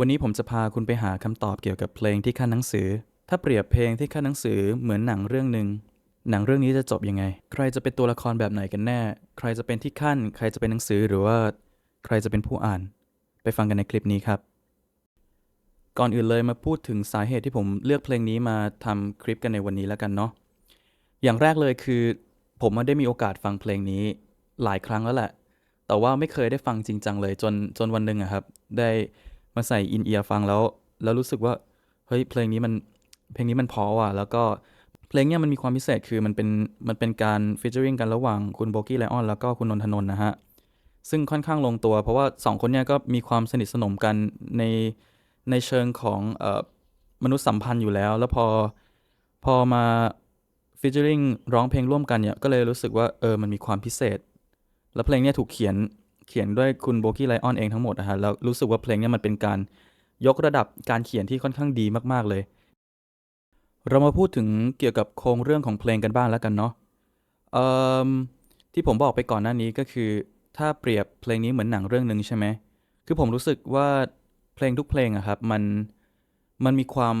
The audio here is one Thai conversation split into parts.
วันนี้ผมจะพาคุณไปหาคำตอบเกี่ยวกับเพลงที่ขั้นหนังสือ ถ้าเปรียบเพลงที่ขั้นหนังสือเหมือนหนังเรื่องหนึ่งหนังเรื่องนี้จะจบยังไง ใครจะเป็นตัวละครแบบไหนกันแน่ ใครจะเป็นที่ขั้น ใครจะเป็นหนังสือหรือว่า ใครจะเป็นผู้อ่าน ไปฟังกันในคลิปนี้ครับ ก่อนอื่นเลยมาพูดถึงสาเหตุที่ผมเลือกเพลงนี้มาทำคลิปกันในวันนี้แล้วกันเนาะ อย่างแรกเลยคือ ผมมาได้มีโอกาสฟังเพลงนี้หลายครั้งแล้วแหละ แต่ว่าไม่เคยได้ฟังจริงจังเลยจนจนวันหนึ่งอะครับ ได้ มาใส่อินเอียร์ฟังแล้ว แล้วรู้สึกว่า เฮ้ยเพลงนี้มันเพลงนี้มันเพอว่ะ แล้วก็เพลงเนี้ยมันมีความพิเศษคือมันเป็นมันเป็นการฟีเจอริงกันระหว่างคุณโบกี้ไลออนแล้วก็คุณนนทนนนะฮะ ซึ่งค่อนข้างลงตัว เพราะว่าสองคนเนี้ยก็มีความสนิทสนมกันในในเชิงของเอ่อมนุษยสัมพันธ์อยู่แล้ว แล้วพอพอมาฟีเจอริงร้องเพลงร่วมกันเนี่ยก็เลยรู้สึกว่าเออมันมีความพิเศษ แล้วเพลงเนี้ยถูกเขียน เขียนด้วยคุณโบกี้ไลออนเองทั้งหมดนะฮะแล้วรู้สึกว่าเพลงนี้มันเป็นการยกระดับการเขียนที่ค่อนข้างดีมากๆเลย เรามาพูดถึงเกี่ยวกับโครงเรื่องของเพลงกันบ้างแล้วกันเนาะที่ผมบอกไปก่อนหน้านี้ก็คือ ถ้าเปรียบเพลงนี้เหมือนหนังเรื่องหนึ่งใช่ไหมคือผมรู้สึกว่าเพลงทุกเพลงอะครับมันมันมีความ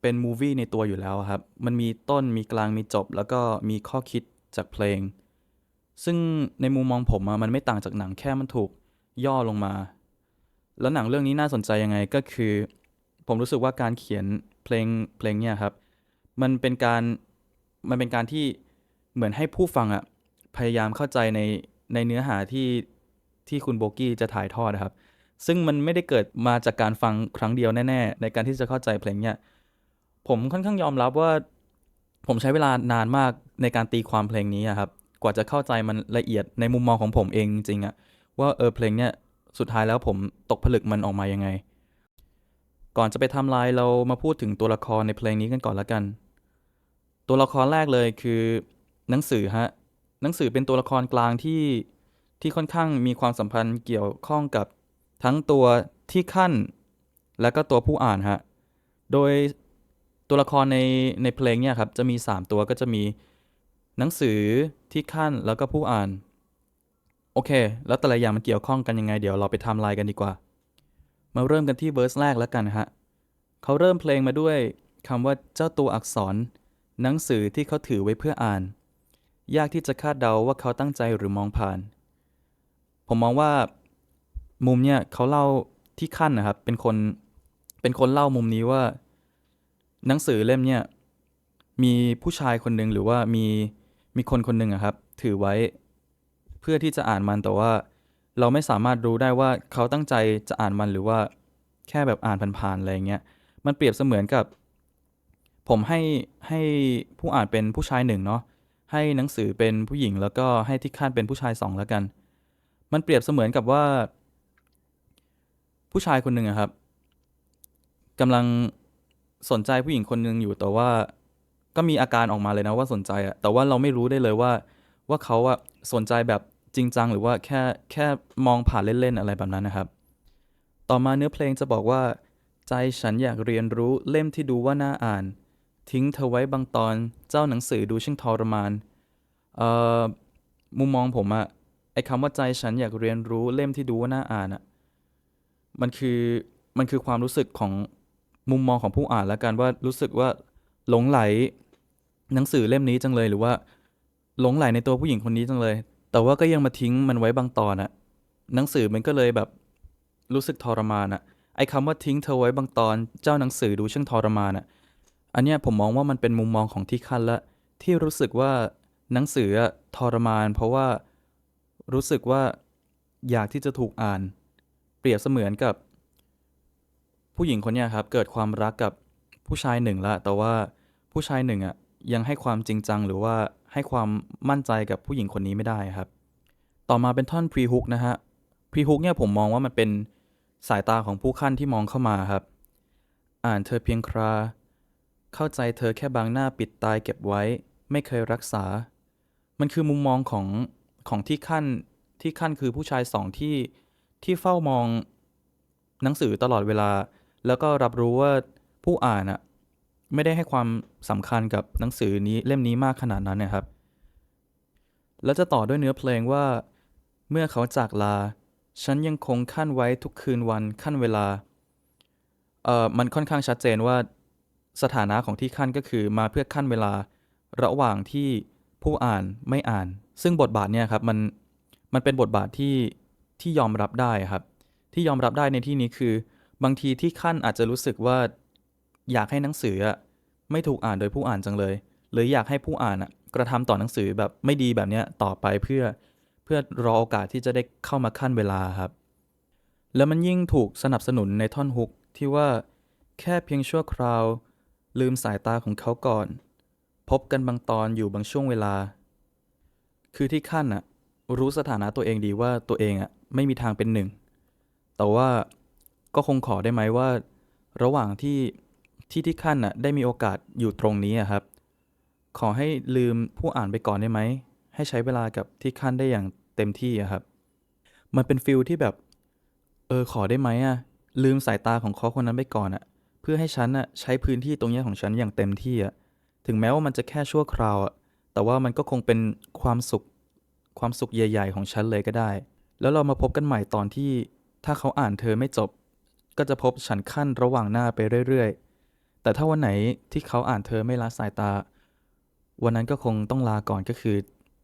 เป็นมูวี่ในตัวอยู่แล้วครับ มันมีต้นมีกลางมีจบ แล้วก็มีข้อคิดจากเพลง ซึ่งในมุมมองผมมันไม่ต่างจากหนังแค่มันถูกย่อลงมา แล้วหนังเรื่องนี้น่าสนใจยังไงก็คือ ผมรู้สึกว่าการเขียนเพลงเพลงเนี่ยครับ มันเป็นการมันเป็นการที่เหมือนให้ผู้ฟังอะพยายามเข้าใจในในเนื้อหาที่ที่คุณโบกี้จะถ่ายทอดนะครับ ซึ่งมันไม่ได้เกิดมาจากการฟังครั้งเดียวแน่ ๆ ในการที่จะเข้าใจเพลงเนี่ยผมค่อนข้างยอมรับว่า ผมใช้เวลานานมากในการตีความเพลงนี้ครับ กว่าจะเข้าใจมันละเอียดในมุมมองของผมเองจริงอะว่าเออเพลงเนี่ยสุดท้ายแล้วผมตกผลึกมันออกมายังไง ก่อนจะไปทำลายเรามาพูดถึงตัวละครในเพลงนี้กันก่อนละกัน ตัวละครแรกเลยคือหนังสือฮะหนังสือเป็นตัวละครกลางที่ที่ค่อนข้างมีความสัมพันธ์เกี่ยวข้องกับทั้งตัวที่ขั้น และก็ตัวผู้อ่านฮะโดยตัวละครในในเพลงเนี่ยครับจะมี 3 ตัวก็จะมี หนังสือที่ขั้นแล้วก็ผู้อ่าน โอเค แล้วแต่ละอย่างมันเกี่ยวข้องกันยังไง เดี๋ยวเราไปทำลายกันดีกว่า มาเริ่มกันที่เวอร์สแรกแล้วกันฮะเขาเริ่มเพลงมาด้วยคำว่าเจ้าตัวอักษร หนังสือที่เขาถือไว้เพื่ออ่าน ยากที่จะคาดเดาว่าเขาตั้งใจหรือมองผ่าน ผมมองว่ามุมเนี่ยเขาเล่าที่ขั้นนะครับ เป็นคนเป็นคนเล่ามุมนี้ว่า หนังสือเล่มเนี่ยมีผู้ชายคนหนึ่งหรือว่ามี มีคนคนหนึ่งอะครับ ถือไว้เพื่อที่จะอ่านมันแต่ว่า เราไม่สามารถรู้ได้ว่าเขาตั้งใจจะอ่านมันหรือว่าแค่แบบอ่านผ่านๆอะไรเงี้ยมันเปรียบเสมือนกับ ผมให้ให้ผู้อ่านเป็นผู้ชายหนึ่งเนาะให้หนังสือเป็นผู้หญิงแล้วก็ให้ที่ขั้นเป็นผู้ชายสองแล้วกัน มันเปรียบเสมือนกับว่า ผู้ชายคนหนึ่งอะครับกำลังสนใจผู้หญิงคนหนึ่งอยู่แต่ว่า ก็มีอาการออกมาเลยนะว่าสนใจอะแต่ว่าเราไม่รู้ได้เลยว่าว่าเขาอะสนใจแบบจริงจังหรือว่าแค่แค่มองผ่านเล่นๆอะไรแบบนั้นนะครับ ต่อมาเนื้อเพลงจะบอกว่า ใจฉันอยากเรียนรู้เล่มที่ดูว่าน่าอ่าน ทิ้งเธอไว้บางตอนเจ้าหนังสือดูช่างทรมานเอ่อมุมมองผมอะไอคำว่าใจฉันอยากเรียนรู้เล่มที่ดูว่าน่าอ่านอะมันคือมันคือความรู้สึกของมุมมองของผู้อ่านแล้วกันว่ารู้สึกว่าหลงไหล หนังสือเล่มนี้จังเลยหรือว่า หลงไหลในตัวผู้หญิงคนนี้จังเลย แต่ว่าก็ยังมาทิ้งมันไว้บางตอนอะหนังสือมันก็เลยแบบรู้สึกทรมานอะไอ้คำว่าทิ้งเธอไว้บางตอน เจ้าหนังสือดูช่างทรมานอะอันเนี้ยผมมองว่ามันเป็นมุมมองของที่คันละ ที่รู้สึกว่าหนังสืออะทรมาน เพราะว่ารู้สึกว่าอยากที่จะถูกอ่าน เปรียบเสมือนกับ ผู้หญิงคนเนี้ยครับ เกิดความรักกับผู้ชายหนึ่งละ แต่ว่าผู้ชายหนึ่งอะ ยังให้ความจริงจัง หรือว่าให้ความมั่นใจกับผู้หญิงคนนี้ไม่ได้ครับ ต่อมาเป็นท่อนพรีฮุกนะฮะพรีฮุกเนี่ยผมมองว่ามันเป็นสายตาของผู้ขั้นที่มองเข้ามาครับ อ่านเธอเพียงครา เข้าใจเธอแค่บางหน้าปิดตายเก็บไว้ ไม่เคยรักษา มันคือมุมมองของของที่ขั้นที่ขั้นคือผู้ชายสองที่ที่เฝ้ามองหนังสือตลอดเวลา แล้วก็รับรู้ว่าผู้อ่านอะ ไม่ได้ให้ความสำคัญกับหนังสือนี้เล่มนี้มากขนาดนั้นนะครับ แล้วจะต่อด้วยเนื้อเพลงว่า เมื่อเขาจากลา ฉันยังคงขั้นไว้ทุกคืนวันขั้นเวลาเอ่อมันค่อนข้างชัดเจนว่าสถานะของที่ขั้นก็คือมาเพื่อขั้นเวลาระหว่างที่ผู้อ่านไม่อ่าน ซึ่งบทบาทเนี่ยครับมันมันเป็นบทบาทที่ที่ยอมรับได้ครับ ที่ยอมรับได้ในที่นี้คือ บางทีที่ขั้นอาจจะรู้สึกว่า อยากให้หนังสืออะไม่ถูกอ่านโดยผู้อ่านจังเลย หรืออยากให้ผู้อ่านอะกระทำต่อหนังสือแบบไม่ดีแบบเนี้ยต่อไปเพื่อเพื่อรอโอกาสที่จะได้เข้ามาขั้นเวลาครับ แล้วมันยิ่งถูกสนับสนุนในท่อนฮุกที่ว่าแค่เพียงชั่วคราว ลืมสายตาของเขาก่อน พบกันบางตอนอยู่บางช่วงเวลา คือที่ขั้นอะรู้สถานะตัวเองดีว่าตัวเองอะไม่มีทางเป็นหนึ่ง แต่ว่าก็คงขอได้ไหมว่า ระหว่างที่ ที่ที่ขั้นอะได้มีโอกาสอยู่ตรงนี้อะครับ ขอให้ลืมผู้อ่านไปก่อนได้ไหม ให้ใช้เวลากับที่ขั้นได้อย่างเต็มที่อะครับ มันเป็นฟิลที่แบบ เออขอได้ไหมอะ ลืมสายตาของเขาคนนั้นไปก่อนอะ เพื่อให้ฉันอะใช้พื้นที่ตรงนี้ของฉันอย่างเต็มที่อะ ถึงแม้ว่ามันจะแค่ชั่วคราวอะ แต่ว่ามันก็คงเป็นความสุข ความสุขใหญ่ ๆ ของฉันเลยก็ได้ แล้วเรามาพบกันใหม่ตอนที่ถ้าเขาอ่านเธอไม่จบ ก็จะพบฉันขั้นระหว่างหน้าไปเรื่อยๆ แต่ถ้าวันไหนที่เขาอ่านเธอไม่ละสายตา วันนั้นก็คงต้องลาก่อนก็คือ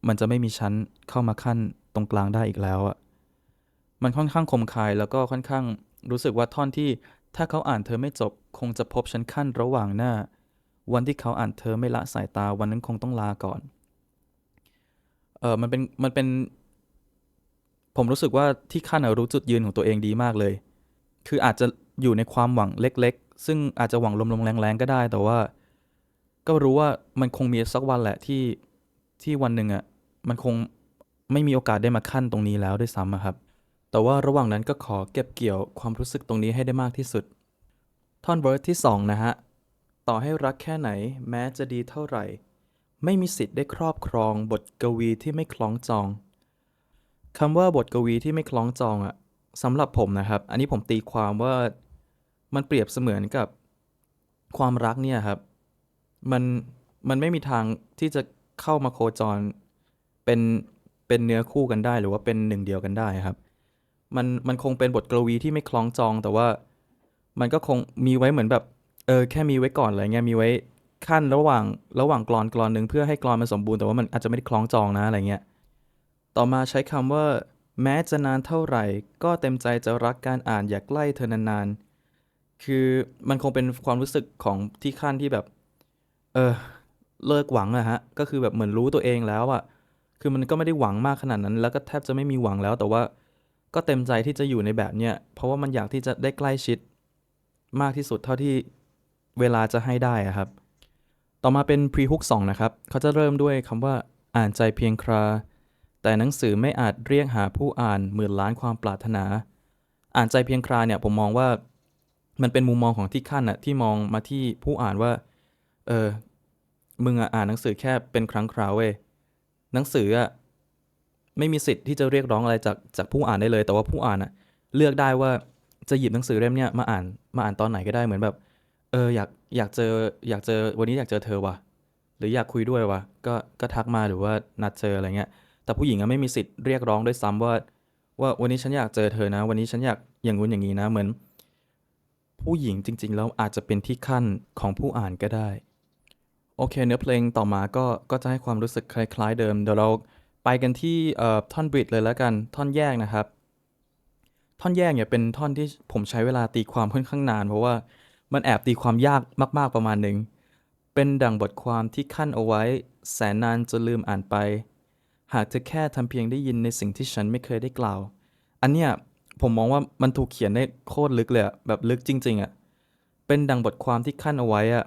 มันจะไม่มีชั้นเข้ามาขั้นตรงกลางได้อีกแล้วอะมันค่อนข้างคมคายแล้วก็ค่อนข้างรู้สึกว่าท่อนที่ถ้าเขาอ่านเธอไม่จบ คงจะพบชั้นขั้นระหว่างหน้า วันที่เขาอ่านเธอไม่ละสายตาวันนั้นคงต้องลาก่อนเออมันเป็นมันเป็น ผมรู้สึกว่าที่ขั้นรู้จุดยืนของตัวเองดีมากเลย คืออาจจะอยู่ในความหวังเล็ก ซึ่งอาจจะหวังลมๆแรงๆก็ได้ แต่ว่า ก็รู้ว่ามันคงมีสักวันแหละที่ที่วันหนึ่งอะมันคงไม่มีโอกาสได้มาขั้นตรงนี้แล้วด้วยซ้ำครับ แต่ว่าระหว่างนั้นก็ขอเก็บเกี่ยวความรู้สึกตรงนี้ให้ได้มากที่สุด ท่อนเวิร์สที่สองนะฮะ ต่อให้รักแค่ไหน แม้จะดีเท่าไหร่ ไม่มีสิทธิ์ได้ครอบครองบทกวีที่ไม่คล้องจองคำว่าบทกวีที่ไม่คล้องจองอะสำหรับผมนะครับ อันนี้ผมตีความว่า มันเปรียบเสมือนกับความรักเนี่ยครับ มันมันไม่มีทางที่จะเข้ามาโคจรเป็นเป็นเนื้อคู่กันได้หรือว่าเป็นหนึ่งเดียวกันได้ครับ มันมันคงเป็นบทกวีที่ไม่คล้องจองแต่ว่ามันก็คงมีไว้เหมือนแบบเออแค่มีไว้ก่อนอะไรเงี้ยมีไว้ขั้นระหว่างระหว่างกรอนกรอนหนึ่งเพื่อให้กรอนมันสมบูรณ์แต่ว่ามันอาจจะไม่ได้คล้องจองนะอะไรเงี้ยต่อมาใช้คำว่า แม้จะนานเท่าไหร่ ก็เต็มใจจะรักการอ่านอยากใกล้เธอนานๆ คือมันคงเป็นความรู้สึกของที่ขั้นที่แบบ เออเลิกหวังอะฮะ ก็คือแบบเหมือนรู้ตัวเองแล้วอะคือมันก็ไม่ได้หวังมากขนาดนั้น แล้วก็แทบจะไม่มีหวังแล้ว แต่ว่าก็เต็มใจที่จะอยู่ในแบบเนี้ย เพราะว่ามันอยากที่จะได้ใกล้ชิด มากที่สุดเท่าที่เวลาจะให้ได้อะครับ ต่อมาเป็น pre hook 2 นะครับ เขาจะเริ่มด้วยคำว่าอ่านใจเพียงครา แต่หนังสือไม่อาจเรียกหาผู้อ่านหมื่นล้านความปรารถนา อ่านใจเพียงคราเนี่ยผมมองว่า มันเป็นมุมมองของที่ขั้นอะที่มองมาที่ผู้อ่านว่า เออ มึงอะอ่านหนังสือแค่เป็นครั้งคราวเว้ยหนังสืออะไม่มีสิทธิ์ที่จะเรียกร้องอะไรจากจากผู้อ่านได้เลย แต่ว่าผู้อ่านอะเลือกได้ว่าจะหยิบหนังสือเล่มเนี้ยมาอ่านมาอ่านตอนไหนก็ได้เหมือนแบบ เอออยากอยากเจออยากเจอวันนี้อยากเจอเธอวะหรืออยากคุยด้วยวะก็ก็ทักมาหรือว่านัดเจออะไรเงี้ย แต่ผู้หญิงอะไม่มีสิทธิ์เรียกร้องด้วยซ้ำว่า ว่าวันนี้ฉันอยากเจอเธอนะ วันนี้ฉันอยากอย่างงู้นอย่างนี้นะเหมือน ผู้หญิงจริง ๆ แล้วอาจจะเป็นที่ขั้นของผู้อ่านก็ได้ โอเค เนื้อเพลงต่อมาก็ก็จะให้ความรู้สึกคล้ายๆเดิม เดี๋ยวเราไปกันที่เอ่อท่อนบริดเลยแล้วกันท่อนแยกนะครับ ท่อนแยกเนี่ยเป็นท่อนที่ผมใช้เวลาตีความค่อนข้างนาน เพราะว่ามันแอบตีความยากมากๆประมาณหนึ่งเป็นดังบทความที่ขั้นเอาไว้ แสนนานจนลืมอ่านไป หากเธอแค่ทำเพียงได้ยินในสิ่งที่ฉันไม่เคยได้กล่าว อันเนี้ย ผมมองว่ามันถูกเขียนได้โคตรลึกเลยอะแบบลึกจริง ๆอะเป็นดังบทความที่ขั้นเอาไว้อะ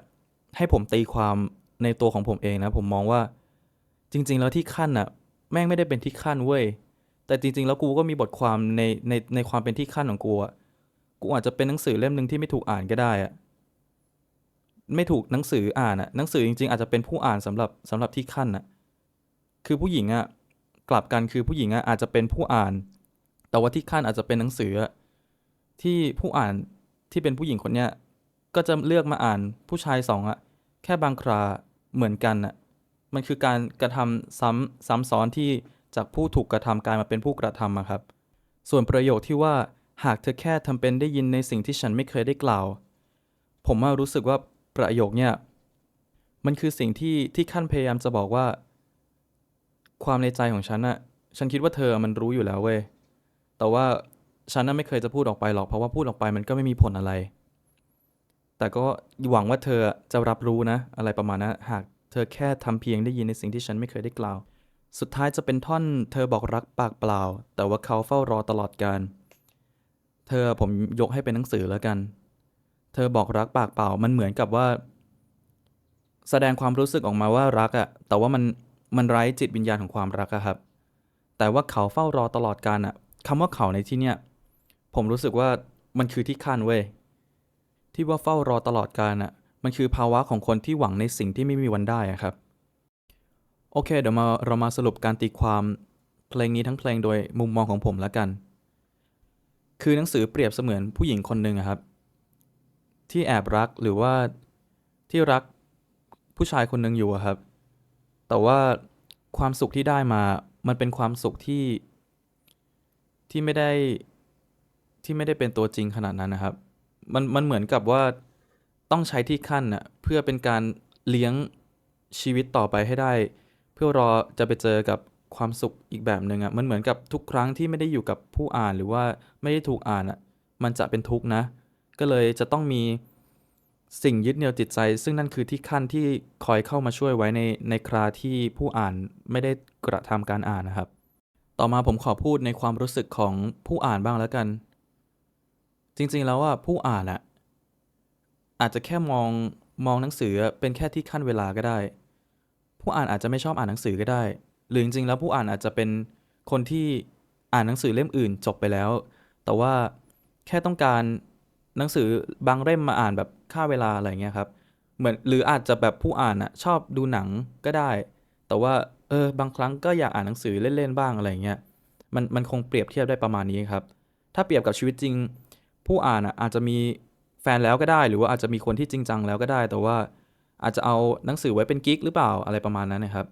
ให้ผมตีความในตัวของผมเองนะ ผมมองว่าจริง ๆ แล้วที่ขั้นอะแม่งไม่ได้เป็นที่ขั้นเว้ยแต่จริง ๆ แล้วกูก็มีบทความในในในความเป็นที่ขั้นของกูอะกูอาจจะเป็นหนังสือเล่มหนึ่งที่ไม่ถูกอ่านก็ได้อะไม่ถูกหนังสืออ่านอะหนังสือจริง ๆ อาจจะเป็นผู้อ่านสำหรับสำหรับที่ขั้นอะคือผู้หญิงอะกลับกันคือผู้หญิงอะอาจจะเป็นผู้อ่าน แต่ว่าที่ขั้นอาจจะเป็นหนังสือ ที่ผู้อ่านที่เป็นผู้หญิงคนเนี้ยก็จะเลือกมาอ่านผู้ชายสองอะแค่บางคราเหมือนกันอะมันคือการกระทำซ้ำซ้ำซ้อนที่จากผู้ถูกกระทำกลายมาเป็นผู้กระทำอะครับ ส่วนประโยคที่ว่าหากเธอแค่ทำเป็นได้ยินในสิ่งที่ฉันไม่เคยได้กล่าว ผมอะรู้สึกว่าประโยคเนี่ยมันคือสิ่งที่ที่ขั้นพยายามจะบอกว่า ความในใจของฉันอะฉันคิดว่าเธอมันรู้อยู่แล้วเว้ย แต่ว่าฉันน่ะไม่เคยจะพูดออกไปหรอกเพราะว่าพูดออกไปมันก็ไม่มีผลอะไร แต่ก็หวังว่าเธอจะรับรู้นะ อะไรประมาณนั้นหากเธอแค่ทำเพียงได้ยินในสิ่งที่ฉันไม่เคยได้กล่าว สุดท้ายจะเป็นท่อนเธอบอกรักปากเปล่า แต่ว่าเขาเฝ้ารอตลอดการ เธอผมยกให้เป็นหนังสือแล้วกัน เธอบอกรักปากเปล่ามันเหมือนกับว่า แสดงความรู้สึกออกมาว่ารักอะแต่ว่ามันมันไร้จิตวิญญาณของความรักอะครับ แต่ว่าเขาเฝ้ารอตลอดการอะ คำว่าเขาในที่เนี้ยผมรู้สึกว่ามันคือที่ขั้นเว้ยที่ว่าเฝ้ารอตลอดการอะมันคือภาวะของคนที่หวังในสิ่งที่ไม่มีวันได้อะครับ โอเค เดี๋ยวมาเรามาสรุปการตีความเพลงนี้ทั้งเพลงโดยมุมมองของผมแล้วกัน คือหนังสือเปรียบเสมือนผู้หญิงคนหนึ่งครับ ที่แอบรักหรือว่าที่รักผู้ชายคนหนึ่งอยู่ครับ แต่ว่าความสุขที่ได้มามันเป็นความสุขที่ ที่ไม่ได้ที่ไม่ได้เป็นตัวจริงขนาดนั้นนะครับ มันมันเหมือนกับว่าต้องใช้ที่ขั้นน่ะเพื่อเป็นการเลี้ยงชีวิตต่อไปให้ได้ เพื่อรอจะไปเจอกับความสุขอีกแบบหนึ่งอะมันเหมือนกับทุกครั้งที่ไม่ได้อยู่กับผู้อ่านหรือว่าไม่ได้ถูกอ่านอะมันจะเป็นทุกข์นะ ก็เลยจะต้องมีสิ่งยึดเหนี่ยวจิตใจ ซึ่งนั่นคือที่ขั้นที่คอยเข้ามาช่วยไว้ในในคราที่ผู้อ่านไม่ได้กระทำการอ่านนะครับ ต่อมาผมขอพูดในความรู้สึกของผู้อ่านบ้างแล้วกัน จริงๆแล้วอะผู้อ่านอะอาจจะแค่มองมองหนังสือเป็นแค่ที่ขั้นเวลาก็ได้ ผู้อ่านอาจจะไม่ชอบอ่านหนังสือก็ได้ หรือจริงๆแล้วผู้อ่านอาจจะเป็นคนที่อ่านหนังสือเล่มอื่นจบไปแล้ว แต่ว่าแค่ต้องการหนังสือบางเล่มมาอ่านแบบฆ่าเวลาอะไรเงี้ยครับ เหมือนหรืออาจจะแบบผู้อ่านอะชอบดูหนังก็ได้ แต่ว่า เออ บางครั้งก็อยากอ่านหนังสือเล่นๆบ้างอะไรเงี้ย มันมันคงเปรียบเทียบได้ประมาณนี้ครับ ถ้าเปรียบกับชีวิตจริง ผู้อ่านอะอาจจะมีแฟนแล้วก็ได้ หรือว่าอาจจะมีคนที่จริงจังแล้วก็ได้ แต่ว่าอาจจะเอาหนังสือไว้เป็นกิ๊กหรือเปล่าอะไรประมาณนั้นนะครับ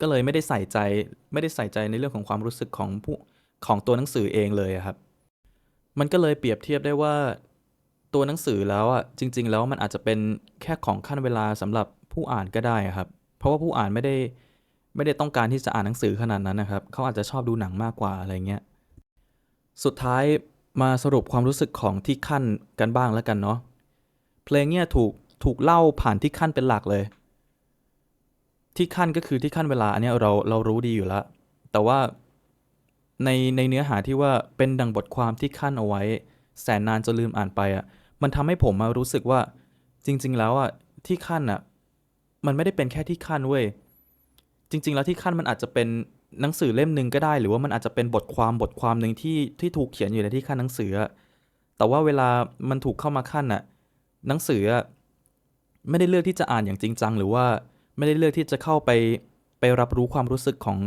ก็เลยไม่ได้ใส่ใจไม่ได้ใส่ใจในเรื่องของความรู้สึกของผู้ของตัวหนังสือเองเลยครับ มันก็เลยเปรียบเทียบได้ว่าตัวหนังสือแล้วอะจริง ๆ แล้วมันอาจจะเป็นแค่ของขั้นเวลาสำหรับผู้อ่านก็ได้ครับ เพราะว่าผู้อ่านไม่ได้ ไม่ได้ต้องการที่จะอ่านหนังสือขนาดนั้นนะครับ เขาอาจจะชอบดูหนังมากกว่าอะไรเงี้ย สุดท้ายมาสรุปความรู้สึกของที่ขั้นกันบ้างแล้วกันเนาะ เพลงเนี่ยถูกถูกเล่าผ่านที่ขั้นเป็นหลักเลย ที่ขั้นก็คือที่ขั้นเวลาอันเนี้ยเราเรารู้ดีอยู่แล้ว แต่ว่าในในเนื้อหาที่ว่าเป็นดังบทความที่ขั้นเอาไว้ แสนนานจนลืมอ่านไปอะ มันทำให้ผมมารู้สึกว่าจริง ๆ แล้วอะที่ขั้นอะมันไม่ได้เป็นแค่ที่ขั้นเว้ย จริง ๆ แล้วที่ขั้นมันอาจจะเป็นหนังสือเล่มหนึ่งก็ได้ หรือว่ามันอาจจะเป็นบทความบทความหนึ่งที่ที่ถูกเขียนอยู่ในที่ขั้นหนังสือ แต่ว่าเวลามันถูกเข้ามาขั้นอะหนังสือไม่ได้เลือกที่จะอ่านอย่างจริงจัง หรือว่าไม่ได้เลือกที่จะเข้าไปไปรับรู้ความรู้สึกของ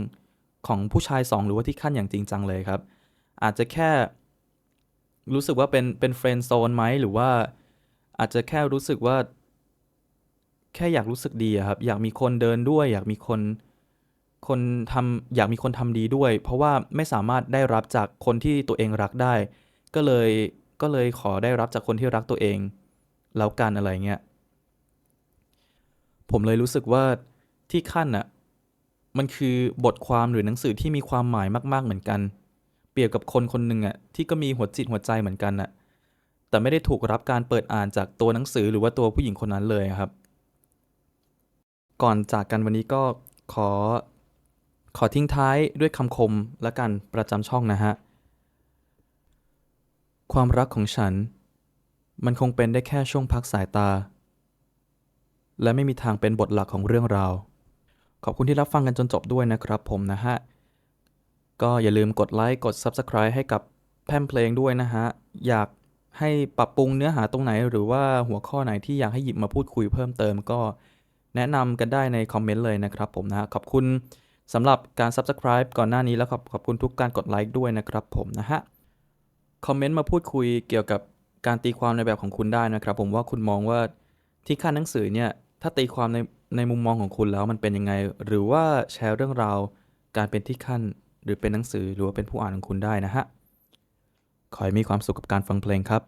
ของผู้ชายสองหรือว่าที่ขั้นอย่างจริงจังเลยครับ อาจจะแค่รู้สึกว่าเป็นเป็นเฟรนด์โซนไหมหรือว่าอาจจะแค่รู้สึกว่า แค่อยากรู้สึกดีครับ อยากมีคนเดินด้วย อยากมีคน คนทำอยากมีคนทำดีด้วย เพราะว่าไม่สามารถได้รับจากคนที่ตัวเองรักได้ ก็เลยก็เลยขอได้รับจากคนที่รักตัวเอง แล้วกันอะไรเงี้ยผมเลยรู้สึกว่าที่ขั้นน่ะมันคือบทความหรือหนังสือที่มีความหมายมาก ๆเหมือนกัน เปรียบกับคนคนหนึ่งอะที่ก็มีหัวจิตหัวใจเหมือนกันน่ะแต่ไม่ได้ถูกรับการเปิดอ่านจากตัวหนังสือหรือว่าตัวผู้หญิงคนนั้นเลยครับ ก่อนจากกันวันนี้ก็ขอ ขอทิ้งท้ายด้วยคำคมและกันประจำช่องนะฮะ ความรักของฉัน มันคงเป็นได้แค่ช่วงพักสายตา และไม่มีทางเป็นบทหลักของเรื่องราว ขอบคุณที่รับฟังกันจนจบด้วยนะครับผมนะฮะ ก็อย่าลืมกดไลค์กด Subscribe ให้กับแพมเพลงด้วยนะฮะ อยากให้ปรับปรุงเนื้อหาตรงไหน หรือว่าหัวข้อไหนที่อยากให้หยิบมาพูดคุยเพิ่มเติมก็แนะนำกันได้ในคอมเมนต์เลยนะครับผมนะฮะขอบคุณ สำหรับการ Subscribe ก่อนหน้านี้แล้วขอบขอบคุณทุกการกดไลค์ด้วยนะครับผมนะฮะ คอมเมนต์มาพูดคุยเกี่ยวกับการตีความในแบบของคุณได้นะครับ ผมว่าคุณมองว่าที่ขั้นหนังสือเนี่ย ถ้าตีความในในมุมมองของคุณแล้วมันเป็นยังไง หรือว่าแชร์เรื่องราวการเป็นที่ขั้นหรือเป็นหนังสือหรือว่าเป็นผู้อ่านของคุณได้นะฮะ ขอให้มีความสุขกับการฟังเพลงครับ